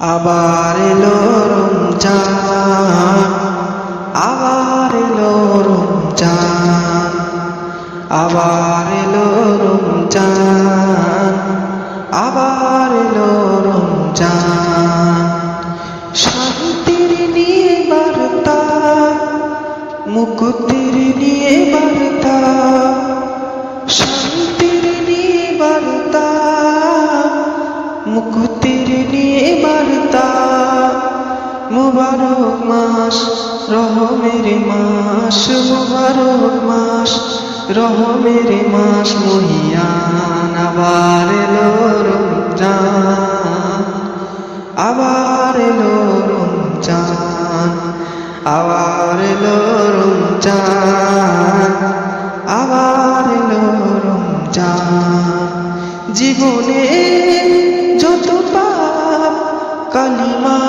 আবার এলো রমজান। আবার এলো রমজান। আবার এলো রমজান। আবার এলো রমজান। শান্তির নিয়ে বার্তা মুকুতির নিয়ে মাস, রহমের মাস, মুবারক মাস, রহমের মাস, মহিয়ান আবার এলো রমজান, আবার এলো রমজান, আবার এলো রমজান, আবার এলো রমজান। জীবনে যত পাপ, কালিমা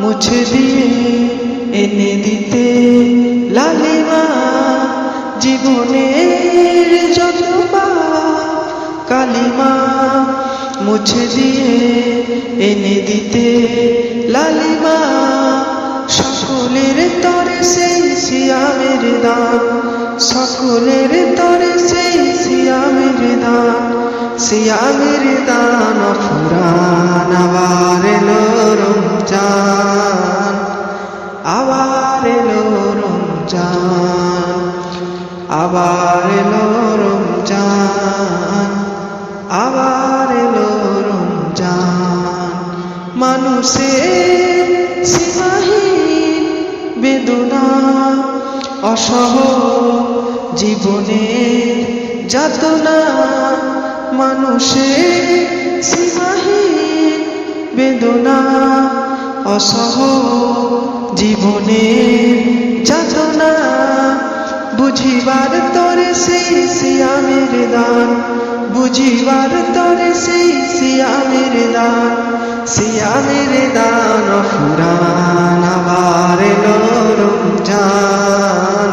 মুছে দিয়ে এনে দিতে লালিমা জীবনের যত কালিমা মুছে দিয়ে এনে দিতে লালিমা সকলের তরে সেই সিয়ামের দান সকলের তরে সেই সিয়ামের দান সিয়ামের দান আবার এলো রমজান, আবার এলো রমজান। মানুষের সীমাহীন বেদনা, অসহ জীবনের যাতনা। মানুষের সীমাহীন বেদনা, অসহ জীবনের যাতনা। বুঝিবার তরে সেই সিয়ামের দান, বুঝিবার তরে সেই সিয়ামের দান সিয়ামের দান ফুরান আবার এলো রমজান,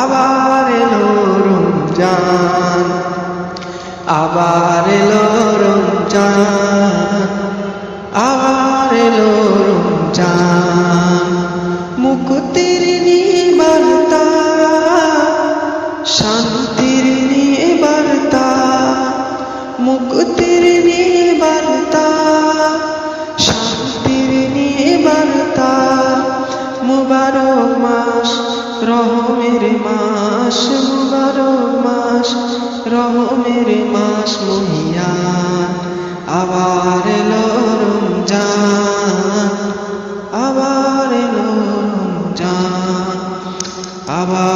আবার এলো রমজান, আবার এলো রমজান, আবার এলো রমজান। মুবারক মাস, রহমের মাস, মুবারক মাস, রহমের মাস মহিয়ান আবার এলো রমজান, আবার এলো রমজান, আবার